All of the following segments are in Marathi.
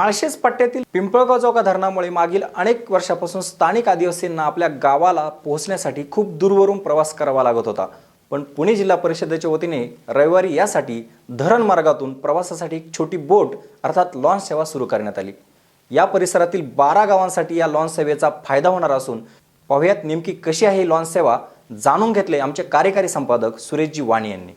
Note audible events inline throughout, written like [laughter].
माळशेज पट्ट्यातील पिंपळगाव चौका धरणामुळे मागील अनेक वर्षापासून स्थानिक आदिवासींना आपल्या गावाला पोहोचण्यासाठी खूप दूरवरून प्रवास करावा लागत होता. पण पुणे जिल्हा परिषदेच्या वतीने रविवारी यासाठी धरण मार्गातून प्रवासासाठी एक छोटी बोट अर्थात लॉन्च सेवा सुरू करण्यात आली. या परिसरातील बारा गावांसाठी या लॉन्च सेवेचा फायदा होणार असून पाहुयात नेमकी कशी आहे ही लॉन्च सेवा जाणून घेतले आमचे कार्यकारी संपादक सुरेशजी वाणी यांनी.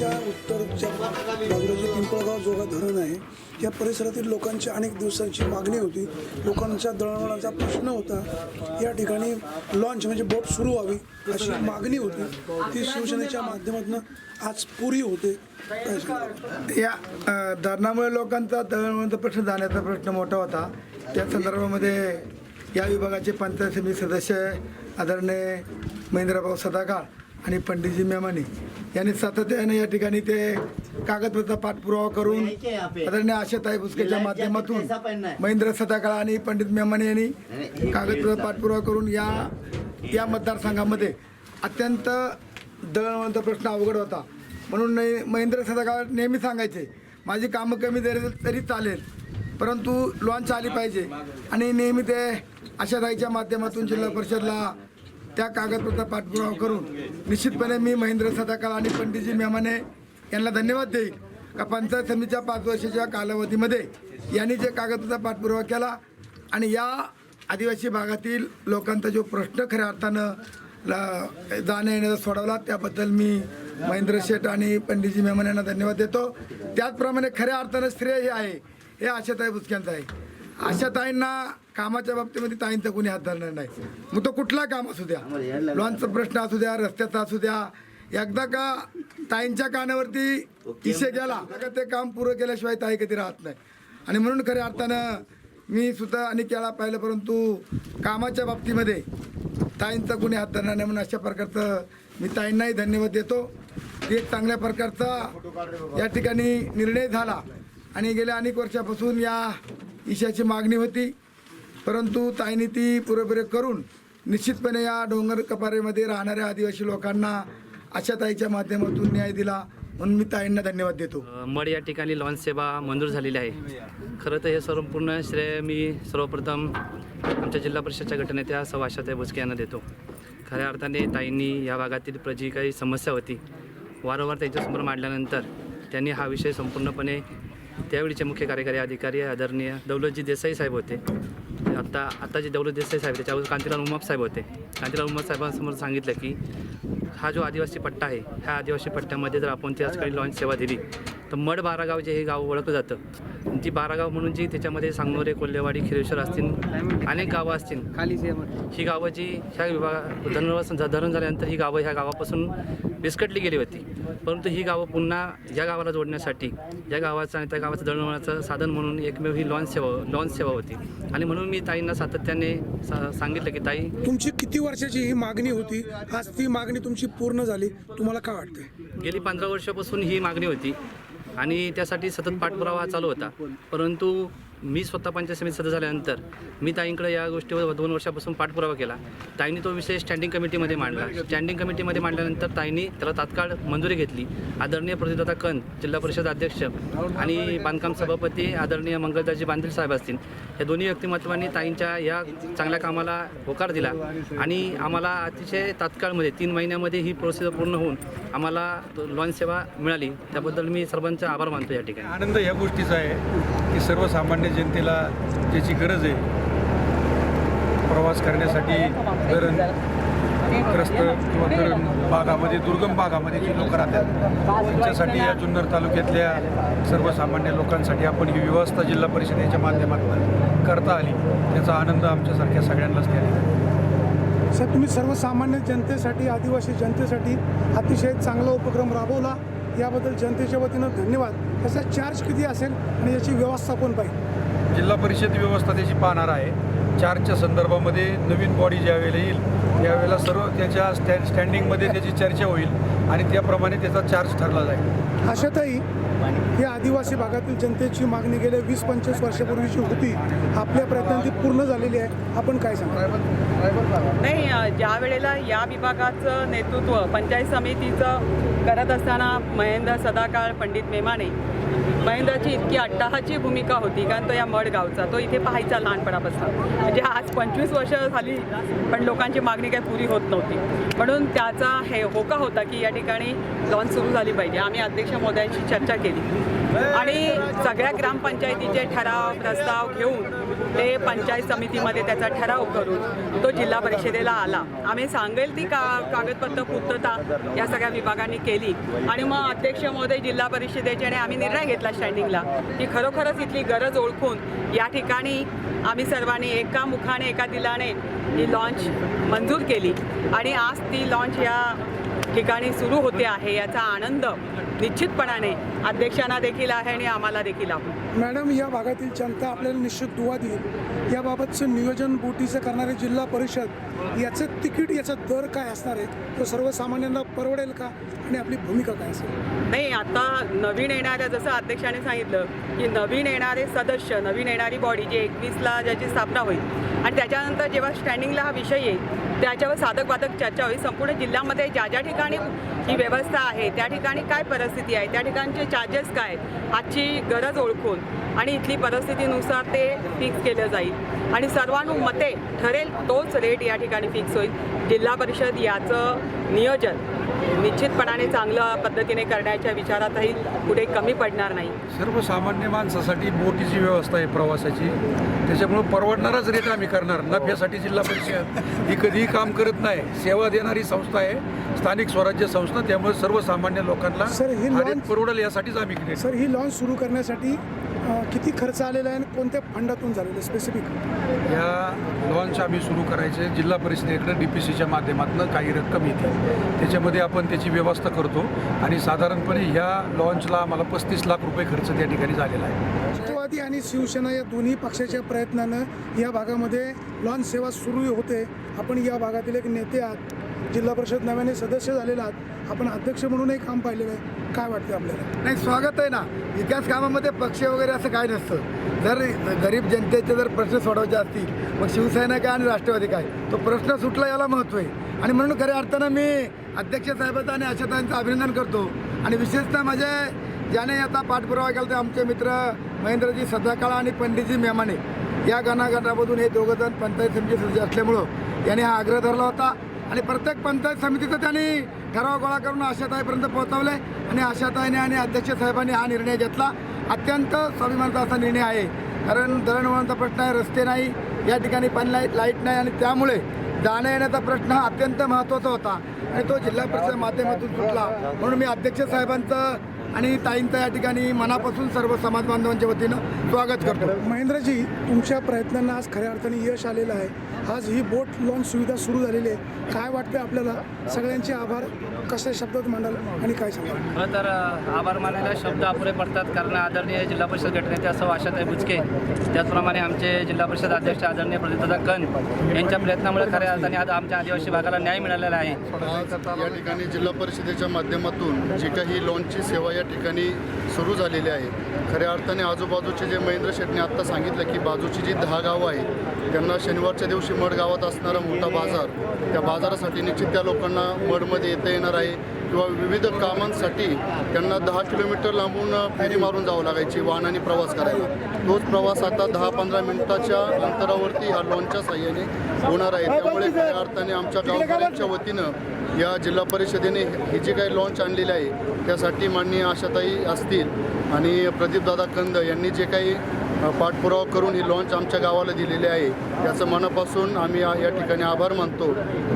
जुन्नरच्या उत्तरच्या बाजूला जे पिंपळगाव जोगा धरण आहे या परिसरातील लोकांची अनेक दिवसांची मागणी होती. लोकांच्या दळणवळणाचा प्रश्न होता. या ठिकाणी लॉन्च म्हणजे बोट सुरू व्हावी अशी मागणी होती. ती शिवसेनेच्या माध्यमातून आज पुरी होते. या धरणामुळे लोकांचा दळणवळणचा प्रश्न जाण्याचा प्रश्न मोठा होता. त्या संदर्भामध्ये या विभागाचे पंचायत समिती सदस्य आदरणीय महेंद्रभाऊ सदाकाळ आणि पंडितजी मेमाने यांनी सातत्याने या ठिकाणी ते कागदपत्र पाठपुरावा करून आदरणीय आशाताई भुसकेच्या माध्यमातून महेंद्र सदाकाळ आणि पंडित मेमाने यांनी कागदपत्र पाठपुरावा करून या या मतदारसंघामध्ये अत्यंत दळणवळणचा प्रश्न अवघड होता. म्हणून महेंद्र सदाकाळ नेहमी सांगायचे माझी कामं कमी जरी तरी चालेल परंतु लॉन्च आली पाहिजे. आणि नेहमी ते आशाताईच्या माध्यमातून जिल्हा परिषदला त्या कागदपत्र पाठपुरावा करून निश्चितपणे मी महेंद्र सदाकाळ आणि पंडितजी मेमाने यांना धन्यवाद देईल का पंचायत समितीच्या पाच वर्षाच्या कालावधीमध्ये यांनी जे कागदपत्र पाठपुरावा केला आणि या आदिवासी भागातील लोकांचा जो प्रश्न खऱ्या अर्थानं ला- जाण्या येण्याचा सोडवला त्याबद्दल मी महेंद्र शेठ आणि पंडितजी मेमन यांना धन्यवाद देतो. त्याचप्रमाणे खऱ्या अर्थानं श्रेय हे आहे हे आशाताई बुचक्यांचं आहे. आशाताईंना कामाच्या बाबतीमध्ये ताईंचा कोणी हात धरणार नाही. मग तो कुठला काम असू द्या? लॉनचा प्रश्न असू द्या रस्त्याचा असू द्या. एकदा का ताईंच्या कानावरती इशे गेला का ते काम पुरं केल्याशिवाय ताई कधी राहत नाही. आणि म्हणून खऱ्या अर्थानं मी सुद्धा आणि केला पाहिलं परंतु कामाच्या बाबतीमध्ये ताईंचा कुणी हात धरणार नाही म्हणून अशा प्रकारचं मी ताईंनाही धन्यवाद देतो. की एक चांगल्या प्रकारचा या ठिकाणी निर्णय झाला. आणि गेल्या अनेक वर्षापासून या ईशाची मागणी होती. परंतु ताईनी ती पुरेपुरे करून निश्चितपणे या डोंगर कपारीमध्ये राहणाऱ्या आदिवासी लोकांना अशा ताईच्या माध्यमातून न्याय दिला म्हणून मी ताईंना धन्यवाद देतो. मड या ठिकाणी लॉन्च सेवा मंजूर झालेली आहे. खरं तर हे संपूर्ण श्रेय मी सर्वप्रथम आमच्या जिल्हा परिषदच्या गटनेत्या सौ आशाताई भुसके यांना देतो. खऱ्या अर्थाने ताईंनी या भागातील जी काही समस्या होती. वारंवार त्यांच्यासमोर मांडल्यानंतर त्यांनी हा विषय संपूर्णपणे त्यावेळीचे मुख्य कार्यकारी अधिकारी आदरणीय दौलतजी देसाई साहेब होते. आत्ता आता जे दौलत देसाई साहेब त्याच्यावर कांतीलाल उमाप साहेब होते. कांतीलाल उमाप साहेबांसमोर सांगितलं की हा जो आदिवासी पट्टा आहे ह्या आदिवासी पट्ट्यामध्ये जर आपण त्याचकडे लॉन्च सेवा दिली तर मड बारागाव जे हे गाव ओळखलं जातं. ती बारागाव म्हणून जी त्याच्यामध्ये सांगनोरे कोल्हेवाडी खिरेश्वर असतील अनेक गावं असतील खाली ही गावं जी ह्या विभाग धरण धरण झाल्यानंतर ही गावं ह्या गावापासून विस्कटली गेली होती. परंतु ही गावं पुन्हा या गावाला जोडण्यासाठी या गावाचं आणि त्या गावाचं दळणवळणाचं साधन म्हणून एकमेव ही लॉन्च सेवा लॉन्च सेवा होती. आणि म्हणून मी ताईंना सातत्याने सा सांगितलं की ताई तुमची किती वर्षाची ही मागणी होती? आज ती मागणी तुमची पूर्ण झाली. तुम्हाला काय वाटतंय? गेली पंधरा वर्षापासून ही मागणी होती. आणि त्यासाठी सतत पाठपुरावा चालू होता. परंतु मी स्वतः पंचायत समिती सदस्य झाल्यानंतर मी ताईंकडे या गोष्टीवर दोन वर्षापासून पाठपुरावा केला. ताईंनी तो विषय स्टँडिंग कमिटीमध्ये मांडला. स्टँडिंग कमिटीमध्ये मांडल्यानंतर ताईंनी त्याला तात्काळ मंजुरी घेतली. आदरणीय प्रतिदाता कंद जिल्हा परिषद अध्यक्ष आणि बांधकाम सभापती आदरणीय मंगलदाजी बांधील साहेब असतील. या दोन्ही व्यक्तिमत्वांनी ताईंच्या या चांगल्या कामाला होकार दिला आणि आम्हाला अतिशय तात्काळमध्ये तीन महिन्यामध्ये ही प्रोसेस पूर्ण होऊन आम्हाला लॉन्च सेवा मिळाली. त्याबद्दल मी सर्वांचे आभार मानतो या ठिकाणी. आनंद ह्या गोष्टीचा आहे की सर्वसामान्य जनतेला ज्याची गरज आहे प्रवास करण्यासाठी धरण ग्रस्त किंवा धरण भागामध्ये दुर्गम भागामध्ये जी लोक राहतात त्यांच्यासाठी या जुन्नर तालुक्यातल्या सर्वसामान्य लोकांसाठी आपण ही व्यवस्था जिल्हा परिषदेच्या माध्यमातून करता आली. त्याचा आनंद आमच्यासारख्या सगळ्यांनाच द्यायला सर तुम्ही सर्वसामान्य जनतेसाठी आदिवासी जनतेसाठी अतिशय चांगला उपक्रम राबवला. याबद्दल जनतेच्या वतीनं धन्यवाद. याचा चार्ज किती असेल आणि याची व्यवस्थापन पाहिजे? जिल्हा परिषद व्यवस्था त्याची पाहणार आहे. चार्जच्या संदर्भामध्ये नवीन बॉडी ज्या वेळेला येईल त्यावेळेला सर्व त्याच्या स्टॅ स्टँडिंगमध्ये त्याची चर्चा होईल आणि त्याप्रमाणे त्याचा चार्ज ठरला जाईल. अशातही ही आदिवासी भागातील जनतेची मागणी गेल्या वीस पंचवीस वर्षापूर्वीची होती. आपल्या प्रयत्नांती पूर्ण झालेली आहे. आपण काय सांगा? नाही ज्या वेळेला या विभागाचं नेतृत्व पंचायत समितीचं करत असताना महेंद्र सदाकाळ पंडित मेमाने महेंद्राची इतकी अट्टाहाची भूमिका होती कारण तो या मड गावचा तो इथे पाहायचा लहानपणापासून. म्हणजे आज पंचवीस वर्ष झाली पण लोकांची मागणी काही पुरी होत नव्हती. म्हणून त्याचा हे होका होता की या ठिकाणी लॉन्च सुरू झाली पाहिजे. आम्ही अध्यक्ष मोदयांशी चर्चा केली. आणि सगळ्या ग्रामपंचायतीचे ठराव प्रस्ताव घेऊन ते पंचायत समितीमध्ये त्याचा ठराव करून तो जिल्हा परिषदेला आला. आम्ही सांगेल ती का कागदपत्र पूर्तता या सगळ्या विभागांनी केली. आणि मग अध्यक्ष महोदय जिल्हा परिषदेचे आणि आम्ही निर्णय घेतला स्टँडिंगला की खरोखरच इथली गरज ओळखून या ठिकाणी आम्ही सर्वांनी एका मुखाने एका दिलाने ही लॉन्च मंजूर केली. आणि आज ती लॉन्च या ठिकाणी सुरू होते आहे याचा आनंद निश्चितपणाने अध्यक्षांना देखील आहे आणि आम्हाला देखील आहे. मॅडम या भागातील जनता आपल्याला निश्चित दुवा देईल. याबाबतचं नियोजन बोटीचं करणारे जिल्हा परिषद याचं तिकीट याचा दर काय असणार आहे तो सर्वसामान्यांना परवडेल का आणि आपली भूमिका काय असेल? नाही आता नवीन येणाऱ्या जसं अध्यक्षाने सांगितलं की नवीन येणारे सदस्य नवीन येणारी बॉडी जी एकवीसला ज्याची स्थापना होईल आणि त्याच्यानंतर जेव्हा स्टँडिंगला हा विषय येईल त्याच्यावर साधक बाधक चर्चा होईल. संपूर्ण जिल्ह्यामध्ये ज्या ज्या ठिकाणी ही व्यवस्था आहे त्या ठिकाणी काय परिस्थिती आहे त्या ठिकाणचे चार्जेस काय आजची गरज ओळखून आणि इथली परिस्थितीनुसार ते फिक्स केलं जाईल. आणि सर्वानुमते ठरेल तोच रेट या ठिकाणी फिक्स होईल. जिल्हा परिषद याचं नियोजन निश्चितपणाने चांगल्या पद्धतीने करण्याच्या विचारातही पुढे कमी पडणार नाही. सर्वसामान्य माणसासाठी बोटीची व्यवस्था आहे प्रवासाची. त्याच्यामुळं परवडणाराच रेट आम्ही करणार. नफ्यासाठी जिल्हा परिषद ही कधीही काम करत नाही. सेवा देणारी संस्था आहे. स्थानिक स्वराज्य संस्था त्यामुळे सर्वसामान्य लोकांना सर, ही launch- परवडेल यासाठीच आम्ही केले सर ही लॉन्च सुरू करण्यासाठी अं, किती खर्च आलेला आहे आणि कोणत्या फंडातून झालेला आहे? स्पेसिफिक या लॉन्च आम्ही सुरू करायचे. जिल्हा परिषदेकडे डी पी सीच्या माध्यमातून काही रक्कम येते. त्याच्यामध्ये आपण त्याची व्यवस्था करतो आणि साधारणपणे ह्या लॉन्चला आम्हाला पस्तीस लाख रुपये खर्च त्या ठिकाणी झालेला आहे. राष्ट्रवादी आणि शिवसेना या दोन्ही पक्षाच्या प्रयत्नानं या भागामध्ये लॉन्च सेवा सुरू होते. आपण या भागातील एक नेते आहात. जिल्हा परिषद नव्याने सदस्य झालेला आहात. आपण अध्यक्ष म्हणूनही काम पाहिलेलं आहे. काय वाटतं आपल्याला? नाही स्वागत आहे ना. विकास कामामध्ये पक्ष वगैरे असं काय नसतं. जर गरीब जनतेचे जर प्रश्न सोडवायचे असतील मग शिवसेना काय आणि राष्ट्रवादी काय? तो प्रश्न सुटला याला महत्त्व आहे. आणि म्हणून खऱ्या अर्थानं मी अध्यक्ष साहेबांचं आणि आशाताईंचं अभिनंदन करतो. आणि विशेषतः माझे ज्याने आता पाठपुरावा केला ते आमचे मित्र महेंद्रजी सदाकाळा आणि पंडितजी मेमाने. या गणागणामधून हे दोघंजण पंचायत समिती सदस्य असल्यामुळं याने हा आग्रह धरला होता. आणि प्रत्येक पंचायत समितीचं त्यांनी ठराव गोळा करून आशाताईपर्यंत पोहोचवले आणि आशाताईने आणि अध्यक्ष साहेबांनी हा निर्णय घेतला. अत्यंत स्वाभिमानाचा असा निर्णय आहे. कारण दळणवळणचा प्रश्न आहे रस्ते नाही या ठिकाणी पाणी लाइट लाइट नाही आणि त्यामुळे जाण्या येण्याचा प्रश्न हा अत्यंत महत्त्वाचा होता. आणि तो जिल्हा परिषद माध्यमातून सुटला. म्हणून मी अध्यक्ष साहेबांचं आणि ताईंचं या ठिकाणी मनापासून सर्व समाज बांधवांच्या वतीनं स्वागत करतो. महेंद्रजी तुमच्या प्रयत्नांना आज खऱ्या अर्थाने यश आलेलं आहे. आज ही बोट लॉन्च सुविधा सुरू झालेली आहे. काय वाटतं आपल्याला? सगळ्यांचे आभार. कशा शब्दात मांडाल आणि काय सांगाल? खरं तर आभार मानायला शब्द अपुरे पडतात कारण आदरणीय जिल्हा परिषद गटनेते असं आशाताई बुचके. त्याचप्रमाणे आमचे जिल्हा परिषद अध्यक्ष आदरणीय प्रदीपदादा कन यांच्या प्रयत्नामुळे खऱ्या अर्थाने आज आमच्या आदिवासी भागाला न्याय मिळालेला आहे. या ठिकाणी जिल्हा परिषदेच्या माध्यमातून जी काही लॉन्चची सेवा या ठिकाणी सुरू झालेली आहे. खऱ्या अर्थाने आजूबाजूचे जे महेंद्र शेटने आत्ता सांगितलं की बाजूची जी दहा गावं आहेत त्यांना शनिवारच्या दिवशी मड गावात असणारा मोठा बाजार त्या बाजारासाठी निश्चित त्या लोकांना मडमध्ये येता येणार आहे किंवा विविध कामांसाठी त्यांना दहा किलोमीटर लांबून फेरी मारून जावं लागायची वाहनाने प्रवास करायला. तोच प्रवास आता दहा पंधरा मिनिटाच्या अंतरावरती ह्या लोनच्या साह्याने होणार आहे. त्यामुळे खऱ्या अर्थाने आमच्या गावकऱ्यांच्या वतीनं या जिल्हा परिषदेने ही जी काही लॉन्च आणलेली आहे त्यासाठी माननीय आशाताई असतील आणि प्रदीपदादा कंद यांनी जे काही पाठपुरावा करून ही लॉन्च आमच्या गावाला दिलेली आहे त्याचं मनापासून आम्ही या ठिकाणी आभार मानतो.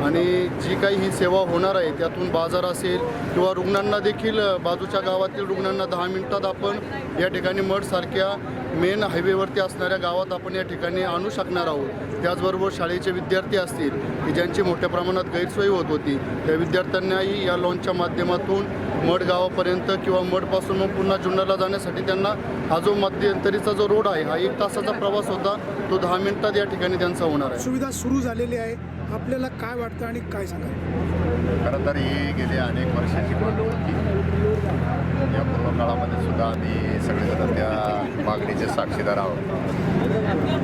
आणि जी काही ही सेवा होणार आहे त्यातून बाजार असेल किंवा रुग्णांना देखील बाजूच्या गावातील रुग्णांना दहा मिनिटात आपण या ठिकाणी मठसारख्या मेन हायवेवरती असणाऱ्या गावात आपण या ठिकाणी आणू शकणार आहोत. त्याचबरोबर शाळेचे विद्यार्थी असतील की ज्यांची मोठ्या प्रमाणात गैरसोय होत होती त्या विद्यार्थ्यांनाही या लॉनच्या माध्यमातून मड गावापर्यंत किंवा मडपासून मग पुन्हा जुन्नरला जाण्यासाठी त्यांना हा जो मध्यंतरीचा जो रोड आहे हा एक तासाचा प्रवास होता. तो दहा मिनिटात या ठिकाणी त्यांचा होणार आहे. सुविधा सुरू झालेली आहे. आपल्याला काय वाटतं आणि काय सांगाल? खरं तर ही गेली अनेक वर्षाची मागणी. होती या पूर्वकाळामध्ये सुद्धा आम्ही सगळेजण त्या मागणीचे साक्षीदार आहोत.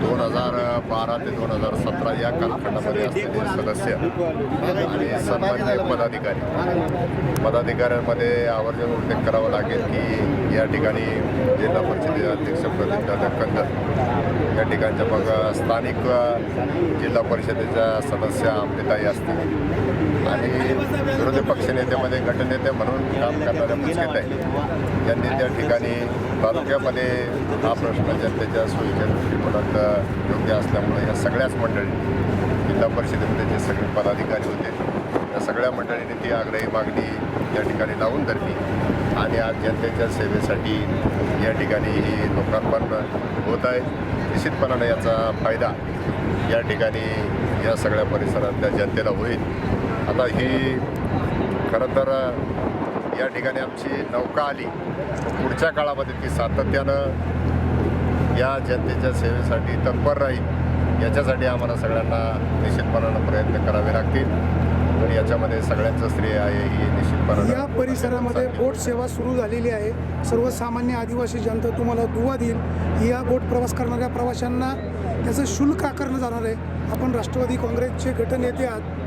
दोन हजार बारा ते दोन हजार सतरा या कालखंडामध्ये असलेले सदस्य आणि सन्मान्य पदाधिकारी. पदाधिकाऱ्यांमध्ये आवर्जून उल्लेख करावा लागेल की या ठिकाणी जिल्हा परिषदेचे अध्यक्ष प्रदीपदादा कंदर या ठिकाणच्या मग स्थानिक जिल्हा परिषदेच्या सदस्या अमृताई असतील. आणि विरोधी पक्षनेत्यामध्ये गटनेते म्हणून काम करणाऱ्या मुचकेत यांनी त्या ठिकाणी तालुक्यामध्ये हा प्रश्न जनतेच्या सोयीच्या दृष्टिकोनात योग्य असल्यामुळे या सगळ्याच मंडळी जिल्हा परिषदेमध्ये जे सगळे पदाधिकारी होते त्या सगळ्या मंडळींनी ती आग्रही मागणी त्या ठिकाणी लावून धरली. आणि आज जनतेच्या सेवेसाठी या ठिकाणी ही लोकार्पण होत आहे. निश्चितपणानं याचा फायदा या ठिकाणी या सगळ्या परिसरातल्या जनतेला होईल. आता ही खरं तर या ठिकाणी आमची नौका आली. पुढच्या काळामध्ये ती सातत्यानं या जनतेच्या सेवेसाठी तत्पर राहील. याच्यासाठी आम्हाला सगळ्यांना निश्चितपणानं प्रयत्न करावे लागतील. तर याच्यामध्ये सगळ्यांचं श्रेय आहे ही निश्चित या परिसरामध्ये बोट सेवा सुरू झालेली आहे. सर्वसामान्य आदिवासी जनता तुम्हाला दुवा देईल. या बोट प्रवास करणाऱ्या प्रवाशांना त्याचं शुल्क आकारणं जाणार आहे. आपण राष्ट्रवादी काँग्रेसचे गटनेते आहात.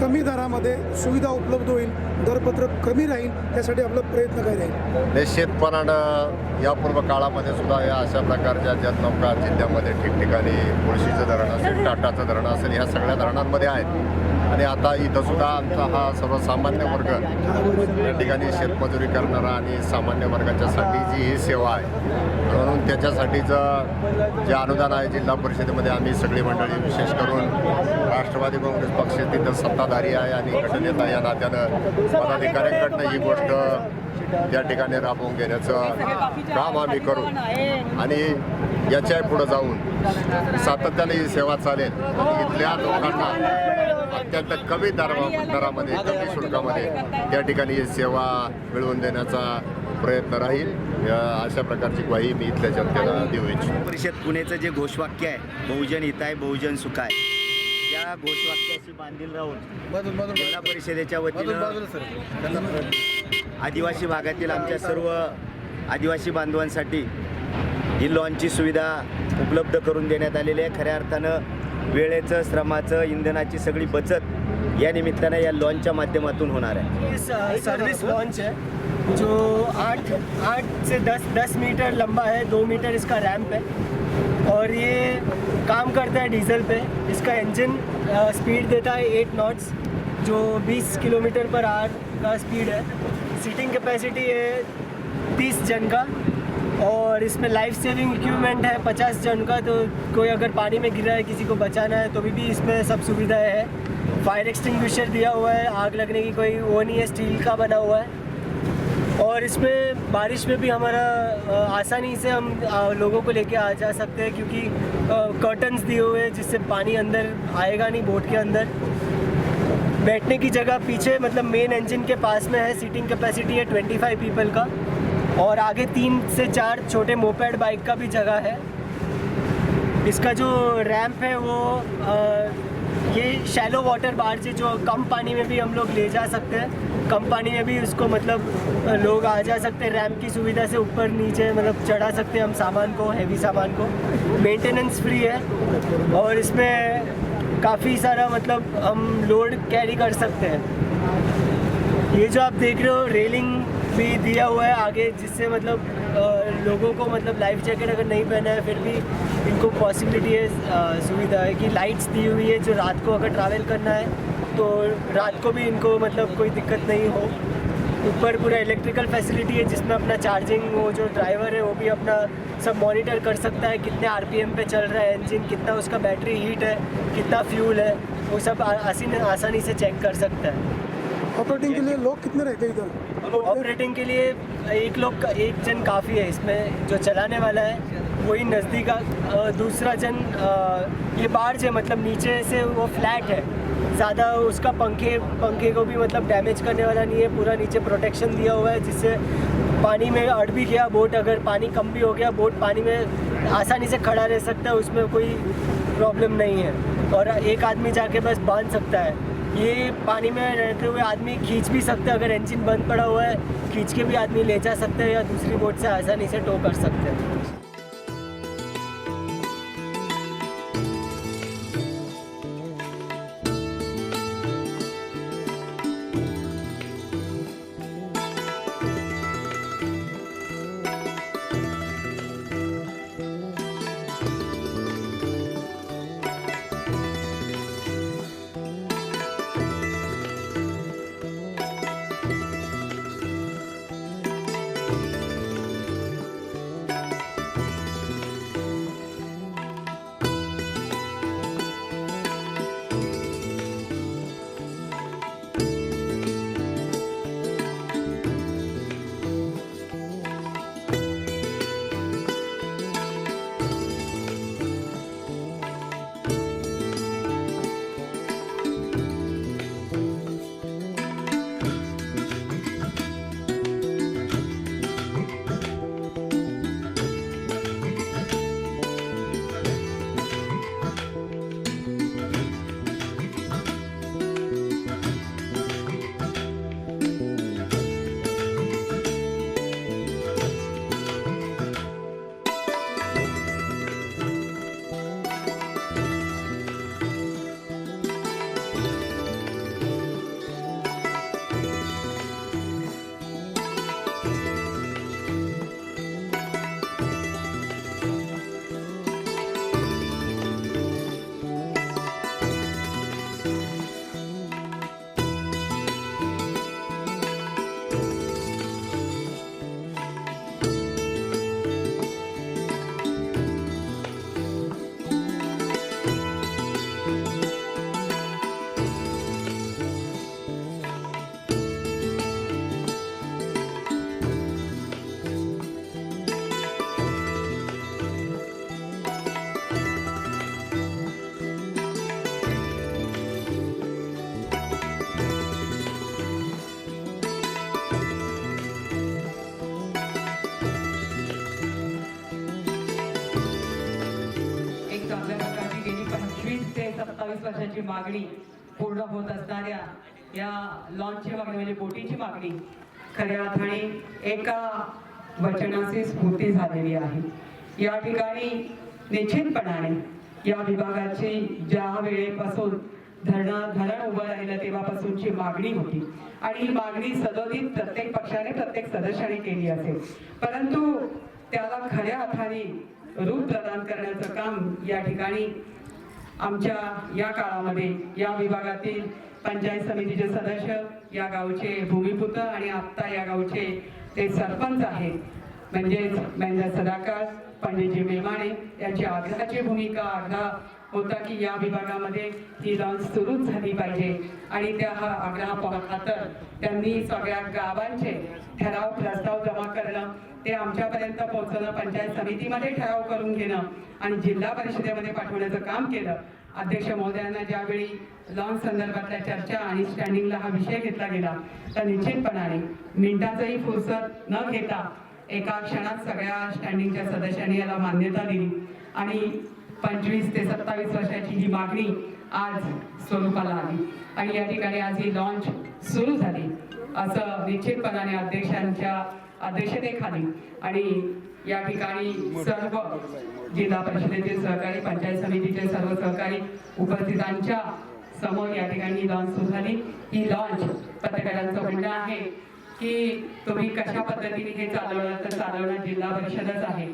कमी दरामध्ये सुविधा उपलब्ध होईल. दरपत्रक कमी राहील. त्यासाठी आपला प्रयत्न काय राहील निश्चितपणानं या पूर्व काळामध्ये सुद्धा या अशा प्रकारच्या जलनौका जिल्ह्यामध्ये ठिकठिकाणी मुळशीचं धरण असेल टाटाचं धरण असेल ह्या सगळ्या धरणांमध्ये आहेत. आणि आता इथंसुद्धा आमचा हा सर्वसामान्य वर्ग या ठिकाणी शेतमजुरी करणारा आणि सामान्य वर्गाच्यासाठी जी ही सेवा आहे म्हणून त्याच्यासाठीचं जे अनुदान आहे जिल्हा परिषदेमध्ये आम्ही सगळी मंडळी विशेष करून राष्ट्रवादी काँग्रेस पक्ष तिथं सत्ताधारी आहे आणि गटनेता या नात्यानं पदाधिकाऱ्यांकडनं ही गोष्ट त्या ठिकाणी राबवून घेण्याचं काम आम्ही करू. आणि याच्या पुढं जाऊन सातत्याने ही सेवा चालेल. आणि इथल्या लोकांना अत्यंत कमी दर दरामध्ये कमी शुल्कामध्ये त्या ठिकाणी ही सेवा मिळवून देण्याचा प्रयत्न राहील. या अशा प्रकारची ग्वाही मी इथल्या जनतेला देऊ इच्छितो. परिषद पुणेचं जे घोषवाक्य आहे बहुजन हिताय बहुजन सुखाय. त्या घोषवाक्याशी बांधील राहून जिल्हा परिषदेच्या वतीनं आदिवासी भागातील आमच्या सर्व आदिवासी बांधवांसाठी ही लॉनची सुविधा उपलब्ध करून देण्यात आलेली आहे. खऱ्या अर्थानं वेळेचं श्रमाचं इंधनाची सगळी बचत या निमित्तानं या लॉनच्या माध्यमातून होणार आहे. सर्विस लॉन्च है जो आठ आठ से दस दस मीटर लंबा है दो मीटर इसका रैम्प है। और ये काम करता है डीजल पे। इसका इंजन स्पीड देता है एट नॉट्स जो 20 किलोमीटर पर आवर का स्पीड है। सीटिंग कैपेसिटी है 30 जन का। और इसमें लाइफ सेविंग इक्विपमेंट है 50 जन का तो कोई अगर पानी में गिरा है किसी को बचाना है तो भी, भी इसमें सब सुविधाएँ है। फायर एक्सटिंग्विशर दिया हुआ है आग लगने की कोई वो नहीं है स्टील का बना हुआ है। और इसमें बारिश में भी हमारा आसानी से हम लोगों को लेके आ जा सकते हैं क्योंकि कर्टन्स दिए हुए हैं जिससे पानी अंदर आएगा नहीं बोट के अंदर। बैठने की जगह पीछे मतलब मेन इंजन के पास में है सीटिंग कैपेसिटी है 25 पीपल का। और आगे तीन से चार छोटे मोपेड बाइक का भी जगह है। इसका जो रैंप है वो अ, ये शैलो वाटर बार्ज जो कम पानी में भी हम लोग ले जा सकते हैं। कम पानी में भी उसको मतलब लोग आ जा सकते हैं। रैंप की सुविधा से ऊपर नीचे मतलब चढ़ा सकते हैं हम सामान को हैवी सामान को। मेंटेनेंस फ्री है और इसमें काफ़ी सारा मतलब हम लोड कैरी कर सकते हैं। ये जो आप देख रहे हो रेलिंग भी दिया हुआ है आगे जिससे मतलब लोगों को मतलब लाइफ जैकेट अगर नहीं पहना है फिर भी इनको पॉसिबिलिटी है सुविधा है कि लाइट्स दी हुई है जो रात को अगर ट्रैवल करना है तो रात को भी इनको मतलब कोई दिक्कत नहीं हो। ऊपर पूरा इलेक्ट्रिकल फैसिलिटी है जिसमें अपना चार्जिंग वो जो ड्राइवर है वो भी अपना सब मॉनिटर कर सकता है कितने आरपीएम पे चल रहा है इंजन कितना उसका बैटरी हीट है कितना फ्यूल है वो सब आसानी आसानी से चेक कर सकता है। ऑपरेटिंग के लिए लोग कितने रहते हैं इधर? ऑपरेटिंग के लिए एक लोग का एक जन काफ़ी है इसमें जो चलाने वाला है वही नज़दीक अ, दूसरा जन ये बार्ज है मतलब नीचे से वो फ्लैट है। ज़्यादा उसका पंखे पंखे को भी मतलब डैमेज करने वाला नहीं है पूरा नीचे प्रोटेक्शन दिया हुआ है जिससे पानी में अड़ भी गया बोट अगर पानी कम भी हो गया बोट पानी में आसानी से खड़ा रह सकता है उसमें कोई प्रॉब्लम नहीं है। और एक आदमी जाके बस बाँध सकता है। ये पानी में रहते हुए आदमी खींच भी सकते हैं। अगर इंजन बंद पड़ा हुआ है खींच के भी आदमी ले जा सकते हैं या दूसरी बोट से आसानी से टो कर सकते हैं। लोकांची मागणी पूर्ण होत असणाऱ्या या लॉन्चची मागणी म्हणजे बोटीची मागणी खऱ्या अर्थाने एका वचनाची स्फूर्ती झालेली आहे. या ठिकाणी निश्चितपणाने या विभागाची ज्या वेळेपासून धरणं धरण उभं राहिलं तेव्हापासूनची मागणी होती. आणि ही मागणी सदोदित प्रत्येक पक्षाने प्रत्येक सदस्याने केली असेल. परंतु त्याला खऱ्या अर्थाने रूप प्रदान करण्याचं काम या ठिकाणी आमच्या या काळामध्ये या विभागातील पंचायत समितीचे सदस्य या गावचे भूमिपुत्र आणि आत्ता या गावचे ते सरपंच आहेत. म्हणजेच म्हणजे महेंद्र सदाकार पंडितजी मेमाणे यांची आग्रहाची भूमिका आग्रह होता की या विभागामध्ये ही लॉन्च सुरूच झाली पाहिजे. आणि त्या हा आग्रह पाहता तर त्यांनी सगळ्या गावांचे ठराव प्रस्ताव जमा करणं ते आमच्यापर्यंत पोहोचवणं पंचायत समितीमध्ये ठराव करून घेणं आणि जिल्हा परिषदेमध्ये पाठवण्याचं काम केलं. अध्यक्ष महोदयांना ज्यावेळी लॉन्च संदर्भातल्या चर्चा आणि स्टँडिंगला हा विषय घेतला गेला तर निश्चितपणाने मिनिटाचंही फुरसत न घेता एका क्षणात सगळ्या स्टँडिंगच्या सदस्यांनी याला मान्यता दिली. आणि पंचवीस ते सत्तावीस वर्षाची ही मागणी आज स्वरूपाला आली. आणि या ठिकाणी आज ही लॉन्च सुरू झाली. असं निश्चितपणाने अध्यक्षांच्या अध्यक्षतेखाली आणि या ठिकाणी सर्व जिल्हा परिषदेचे सहकारी पंचायत समितीचे सर्व सहकारी उपस्थितांच्या समोर या ठिकाणी लॉन्च सुरू झाली. ही लॉन्च पत्रकारांचं म्हणणं आहे की तुम्ही कशा पद्धतीने हे चालवणार? तर चालवणार जिल्हा परिषदच आहे.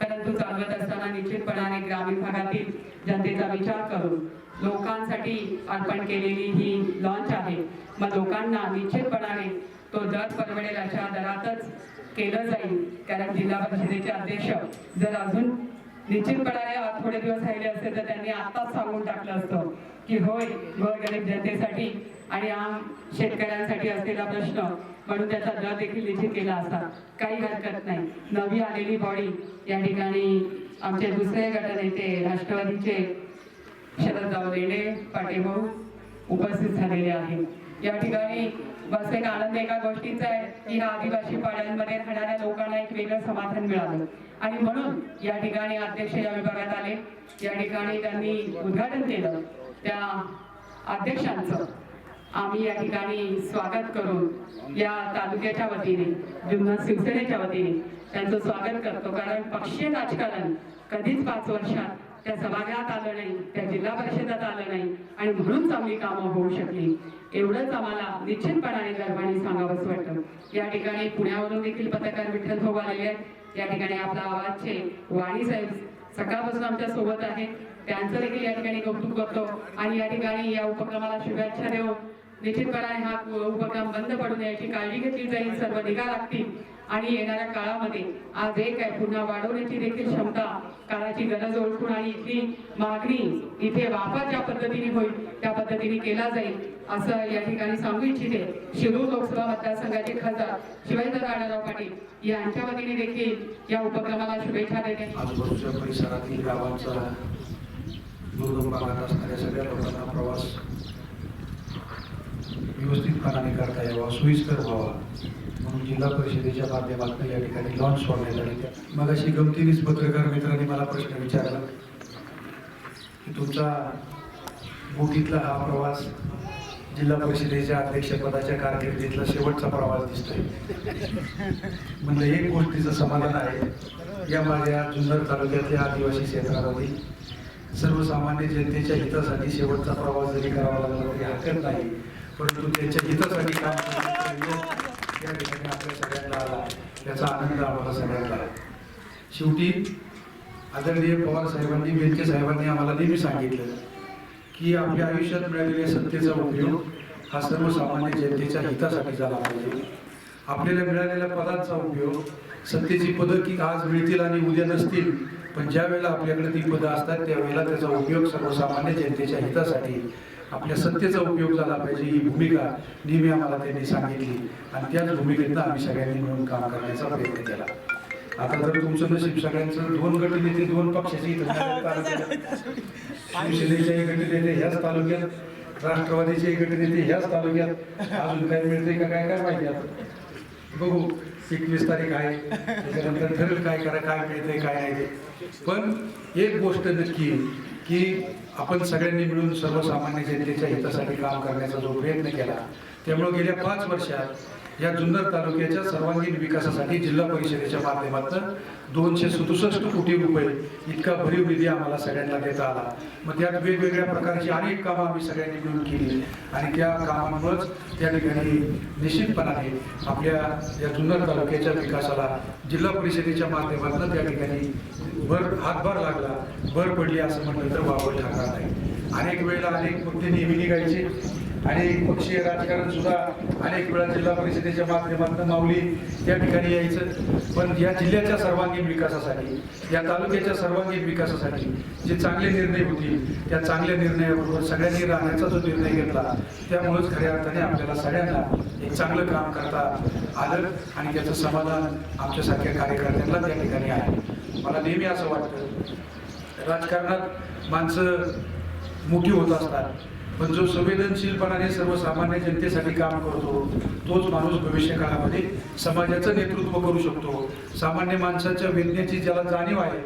परंतु चालवत असताना निश्चितपणाने ग्रामीण भागातील जनतेचा विचार करून लोकांसाठी अर्पण केलेली ही लॉन्च आहे. मग लोकांना निश्चितपणाने तो दर परवडेल अशा दरातच केलं जाईल. कारण जिल्हा परिषदेचे अध्यक्ष जर अजून निश्चितपणाने थोडे दिवस राहिले असते तर त्यांनी आताच सांगून टाकलं असतं की होय गोरगरीब जनतेसाठी आणि आम शेतकऱ्यांसाठी असलेला प्रश्न म्हणून त्याचा दर देखील निश्चित केला असता. काही हरकत नाही. नवी आलेली बॉडी या ठिकाणी आमचे दुसरे गटनेते राष्ट्रवादीचे शरदराव लेंडे पाटेभाऊ उपस्थित झालेले आहेत. या ठिकाणी बस एक आनंद एका गोष्टीचा आहे की ह्या आदिवासी पाड्यांमध्ये राहणाऱ्या लोकांना एक वेगळं समाधान मिळालं. आणि म्हणून या ठिकाणी अध्यक्ष या विभागात आले. या ठिकाणी त्यांनी उद्घाटन केलं. त्या अध्यक्षांचं आम्ही या ठिकाणी स्वागत करून या तालुक्याच्या वतीने जुन्नर शिवसेनेच्या वतीने त्यांचं स्वागत करतो. कारण पक्षीय राजकारण कधीच पाच वर्षात त्या सभागृहात आलं नाही त्या जिल्हा परिषदात आलं नाही आणि म्हणून चांगली कामं होऊ शकली. एवढंच आम्हाला निश्चितपणाने गर्वाने सांगावंच वाटतं. या ठिकाणी पुण्यावरून देखील पत्रकार विठ्ठल भाऊ आलेले आहेत. या ठिकाणी आपला आवाजचे वाणी साहेब सकाळपासून आमच्यासोबत आहेत. त्यांचं देखील या ठिकाणी कौतुक करतो. आणि या ठिकाणी या उपक्रमाला शुभेच्छा देऊन निश्चितपणाने हा उपक्रम बंद पडू नये याची काळजी घेतली जाईल. सर्व निगा लागतील. आणि येणाऱ्या काळामध्ये आज एक आहे पुन्हा वाढवण्याची देखील क्षमता काळाची गरज ओळखून आणि इथली मागणी इथे वापर ज्या पद्धतीने होईल त्या पद्धतीने केला जाईल असं या ठिकाणी सांगू इच्छिते. शिरूर लोकसभा मतदारसंघाचे खासदार शिवाजीराव राणाराव पाटील यांच्या वतीने देखील या उपक्रमाला शुभेच्छा देते. परिसरातील गावांचा दुर्गम भागात असणाऱ्या सगळ्या लोकांना प्रवास व्यवस्थितपणाने करता यावा सोयीस्कर व्हावा. म्हणून जिल्हा परिषदेच्या माध्यमातून या ठिकाणी लॉन्च सोडण्यात आली. मग अशी गमतीवीस पत्रकार मित्रांनी मला प्रश्न विचारला की तुमचा बोटीतला हा प्रवास जिल्हा परिषदेच्या अध्यक्षपदाच्या कारकिर्दीतला शेवटचा प्रवास दिसतोय. म्हणलं एक गोष्टीचं समाधान आहे. या माझ्या जुन्नर तालुक्यातल्या आदिवासी क्षेत्रामध्ये सर्वसामान्य जनतेच्या हितासाठी शेवटचा प्रवास जरी करावा लागला तरी हरकत नाही परंतु त्यांच्या हितासाठी काम करण्याचा या ठिकाणी आपल्या सगळ्यांना आला त्याचा आनंद आम्हाला सगळ्यांना शेवटी आदरणीय पवार साहेबांनी बेलके साहेबांनी आम्हाला नेहमी सांगितलं की आपल्या आयुष्यात मिळालेल्या सत्तेचा उपयोग हा सर्वसामान्य जनतेच्या हितासाठी झाला पाहिजे. आपल्याला मिळालेल्या पदांचा उपयोग सत्तेची पदं की आज मिळतील आणि उद्या नसतील पण ज्या वेळेला आपल्याकडे ती पदं असतात त्यावेळेला त्याचा उपयोग सर्वसामान्य जनतेच्या हितासाठी आपल्या सत्तेचा उपयोग झाला पाहिजे ही भूमिका नेहमी आम्हाला त्यांनी सांगितली. आणि त्याच भूमिकेतनं आम्ही सगळ्यांनी मिळून काम करण्याचा प्रयत्न केला. आता तर तुमचं नशीब सगळ्यांचं दोन गट नेते दोन पक्षाचे इथं [laughs] तालुक्यात. शिवसेनेचे गट नेते ह्याच तालुक्यात राष्ट्रवादीचे गट नेते ह्याच तालुक्यात. अजून काय मिळते का काय काय माहिती आता? बघू एकवीस तारीख आहे त्याच्यानंतर ठरेल काय करा काय मिळतंय काय नाही पण एक गोष्ट नक्की की आपण सगळ्यांनी मिळून सर्वसामान्य जनतेच्या हितासाठी काम करण्याचा जो प्रयत्न केला त्यामुळे गेल्या पाच वर्षात या जुन्नर तालुक्याच्या सर्वांगीण विकासासाठी जिल्हा परिषदेच्या माध्यमातून दोनशे सदुसष्ट कोटी रुपये इतका भरीव निधी आम्हाला सगळ्यांना देता आला. मग त्यात वेगवेगळ्या प्रकारची अनेक कामं आम्ही सगळ्यांनी मिळून केली. आणि त्या कामामुळंच त्या ठिकाणी निश्चितपणाने आपल्या या जुन्नर तालुक्याच्या विकासाला जिल्हा परिषदेच्या माध्यमातून त्या ठिकाणी भर हातभार लागला भर पडली असं म्हटलं तर वावड ठरणार नाही अनेक वेळेला अनेक मुद्दे नेहमी निघायचे. आणि पक्षीय राजकारण सुद्धा अनेक वेळा जिल्हा परिषदेच्या माध्यमातून माऊली या ठिकाणी यायचं. पण या जिल्ह्याच्या सर्वांगीण विकासासाठी या तालुक्याच्या सर्वांगीण विकासासाठी जे चांगले निर्णय होतील त्या चांगल्या निर्णयाबरोबर सगळ्यांनी राहण्याचा जो निर्णय घेतला त्यामुळेच खऱ्या अर्थाने आपल्याला सगळ्यांना एक चांगलं काम करता आलं आणि त्याचं समाधान आमच्यासारख्या कार्यकर्त्यांना त्या ठिकाणी आहे. मला नेहमी असं वाटतं राजकारणात माणसं मोठी होत असतात. पण जो संवेदनशीलपणाने सर्वसामान्य जनतेसाठी काम करतो तोच माणूस भविष्य काळामध्ये समाजाचं नेतृत्व करू शकतो. सामान्य माणसाच्या वेदनेची ज्याला जाणीव आहे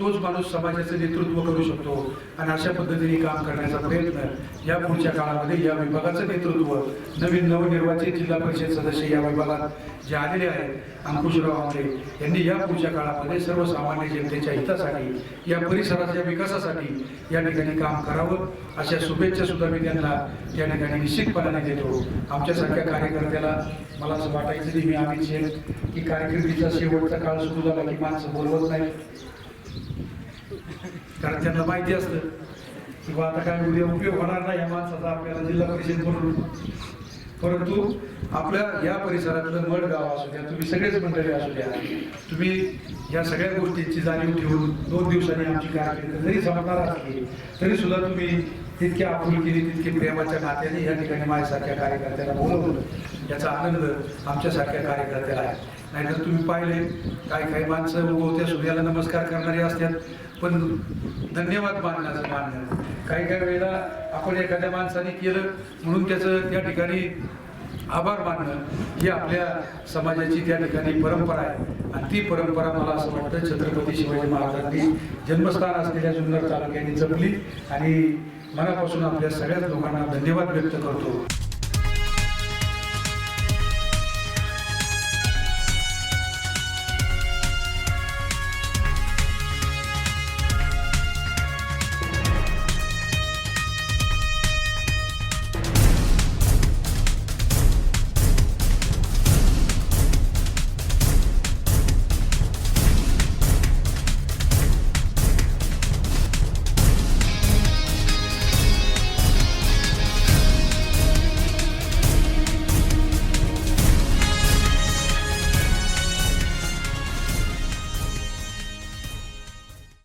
तोच माणूस समाजाचं नेतृत्व करू शकतो. आणि अशा पद्धतीने काम करण्याचा प्रयत्न या पुढच्या काळामध्ये या विभागाचं नेतृत्व नवीन नवनिर्वाचित जिल्हा परिषद सदस्य या विभागात जे आलेले आहेत अंकुशराव आमरे यांनी या पुढच्या काळामध्ये सर्वसामान्य जनतेच्या हितासाठी या परिसराच्या विकासासाठी या ठिकाणी काम करावं. अशा शुभेच्छा सुद्धा मी त्यांना या ठिकाणी निश्चितपणाने देतो. आमच्यासारख्या कार्यकर्त्याला मला असं वाटायचं की मी आम्ही की कारकिर्दीचा शेवटचा काळ सुरू झाला की माणसं बोलवत नाही कारण त्यांना माहिती असतं की बा आता काय उद्या उपयोग होणार नाही या माणसाचा आपल्याला जिल्हा परिषद म्हणून. परंतु आपल्या या परिसरातलं मडगाव असू द्या तुम्ही सगळेच मंडळी असू द्या तुम्ही या सगळ्या गोष्टींची जाणीव ठेवून दोन दिवसांनी आमची कारकीर्द जरी संपणार असली तरी सुद्धा तुम्ही तितक्या आपुलकीने तितके प्रेमाच्या नात्याने या ठिकाणी माझ्यासारख्या कार्यकर्त्याला बोलवलं. याचा आनंद आमच्यासारख्या कार्यकर्त्याला आहे. नाहीतर तुम्ही पाहिले काही काही माणसं उगवत्या सूर्याला नमस्कार करणारी असतात. पण धन्यवाद मानण्याचं मानणं. काही काही वेळेला आपण एखाद्या माणसाने केलं म्हणून त्याचं त्या ठिकाणी आभार मानणं ही आपल्या समाजाची त्या ठिकाणी परंपरा आहे. आणि ती परंपरा मला असं वाटतं छत्रपती शिवाजी महाराजांनी जन्मस्थान असलेल्या जुन्नर तालुक्याने जपली. आणि मनापासून आपल्या सगळ्याच लोकांना धन्यवाद व्यक्त करतो.